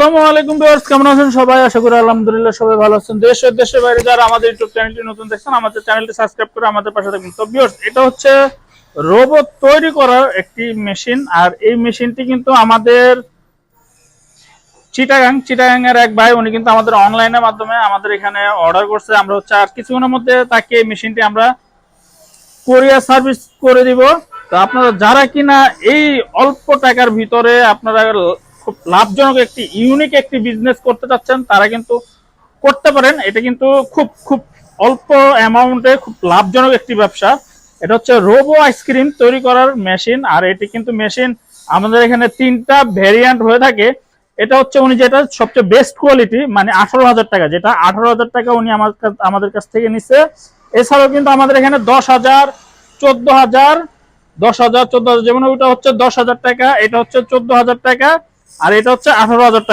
আসসালামু আলাইকুম ভিউয়ার্স, কেমন আছেন সবাই? আশা করি আলহামদুলিল্লাহ সবাই ভালো আছেন। দেশ ও দেশের বাইরে যারা আমাদের ইউটিউব চ্যানেলটি নতুন দেখছেন, আমাদের চ্যানেলটি সাবস্ক্রাইব করে আমাদের পাশে থাকবেন। তো ভিউয়ার্স, এটা হচ্ছে রোবট তৈরি করার একটি মেশিন আর এই মেশিনটি কিন্তু আমাদের চিটাগাং চিটাগাং এর এক ভাই, উনি কিন্তু আমাদের অনলাইনের মাধ্যমে আমাদের এখানে অর্ডার করছে। আমরা হচ্ছে আর কিছুক্ষণের মধ্যে তাকে এই মেশিনটি আমরা কোরিয়ার সার্ভিস করে দিব। তো আপনারা যারা কিনা এই অল্প টাকার ভিতরে আপনারা খুব লাভজনক একটি ইউনিক একটি বিজনেস করতে চাচ্ছেন, তারা কিন্তু করতে পারেন। এটা কিন্তু খুব খুব অল্প অ্যামাউন্টে খুব লাভজনক একটি ব্যবসা। এটা হচ্ছে রোবো আইসক্রিম তৈরি করার মেশিন আর এটি কিন্তু মেশিন আমাদের এখানে তিনটা ভেরিয়েন্ট হয়ে থাকে। এটা হচ্ছে উনি যেটা সবচেয়ে বেস্ট কোয়ালিটি মানে আঠারো হাজার টাকা, যেটা আঠারো হাজার টাকা উনি আমার আমাদের কাছ থেকে নিচ্ছে এছাড়াও কিন্তু আমাদের এখানে দশ হাজার, চোদ্দ হাজার, দশ হাজার, চোদ্দ হাজার, যেমন ওইটা হচ্ছে দশ হাজার টাকা, এটা হচ্ছে চোদ্দ হাজার টাকা। আর এটা হচ্ছে আঠারো হাজার টাকা।